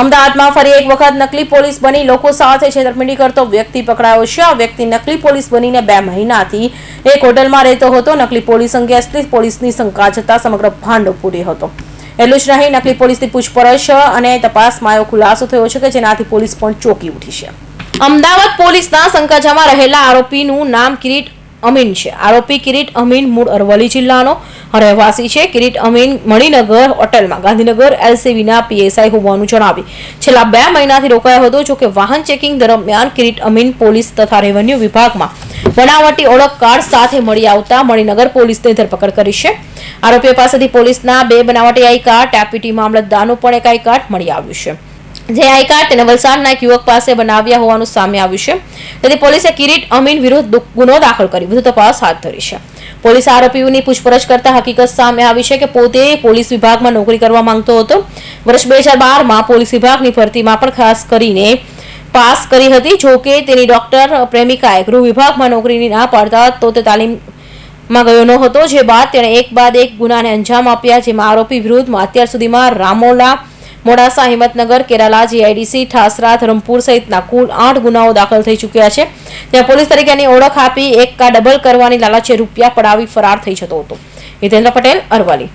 અમદાવાદમાં ફરી એક વખત નકલી પોલીસ બની. લોકો સાથે છેતરપિંડી કરતો વ્યક્તિ પકડાયો છે. આ વ્યક્તિ નકલી પોલીસ બનીને બે મહિનાથી એક હોટલમાં રહેતો હતો. નકલી પોલીસ અંગે અસલી પોલીસની શંકા જતા સમગ્ર ભાંડો પૂર્યો હતો. એટલું જ નહીં, નકલી પોલીસની પૂછપરછ અને તપાસમાં એવો ખુલાસો થયો છે કે જેનાથી પોલીસ પણ ચોંકી ઉઠી છે. અમદાવાદ પોલીસના શંકાજામાં રહેલા આરોપીનું નામ કિરીટ અમીન છે. આરોપી કિરીટ અમીન મૂળ અરવલ્લી જિલ્લાનો રહેવાસી છે. કિરીટ અમીન મણિનગર હોટલમાં. ગાંધીનગર એલસીબીના પીએસઆઈ હોવાનું જણાવી છેલ્લા બે મહિનાથી રોકાયો હતો. જોકે વાહન ચેકિંગ દરમિયાન કિરીટ અમીન પોલીસ તથા રેવન્યુ વિભાગમાં બનાવટી ઓળખ કાર્ડ સાથે મળી આવતા મણિનગર પોલીસને ધરપકડ કરી છે. આરોપીઓ પાસેથી પોલીસના બે બનાવટી આઈ કાર્ડ ડેપ્યુટી મામલતદારનું પણ એક આઈ કાર્ડ મળી આવ્યું છે. જે આઈ તેને વલસાડના એક યુવક પાસે બનાવ્યા હોવાનું સામે આવ્યું છે. તેથી પોલીસે કિરીટ અમીન વિરુદ્ધ ગુનો દાખલ કરી વધુ તપાસ હાથ ધરી છે. પોલીસ આરોપીઓની પૂછપરછ કરતા હકીકત સામે આવી છે કે પોતે પોલીસ વિભાગમાં નોકરી કરવા માંગતો હતો. વર્ષ બે હજાર બારમાં પોલીસ વિભાગની ભરતીમાં પણ ખાસ કરીને પાસ કરી હતી. જો કે તેની ડોક્ટર પ્રેમિકાએ ગૃહ વિભાગમાં નોકરીની ના પાડતા તો તે તાલીમમાં ગયો ન હતો જે બાદ તેણે એક બાદ એક ગુનાને અંજામ આપ્યા, જેમાં આરોપી વિરુદ્ધમાં અત્યાર સુધીમાં Ramola Modasa Himmatnagar, Kerala, G I D C, Thasra, Dharampur સહિતના કુલ આઠ ગુનાઓ દાખલ થઈ ચૂક્યા છે. ત્યાં પોલીસ તરીકેની ઓળખ આપી, એક કા ડબલ કરવાની લાલચે રૂપિયા પડાવી ફરાર થઈ જતો હતો. હિતેન્દ્ર પટેલ, અરવલ્લી.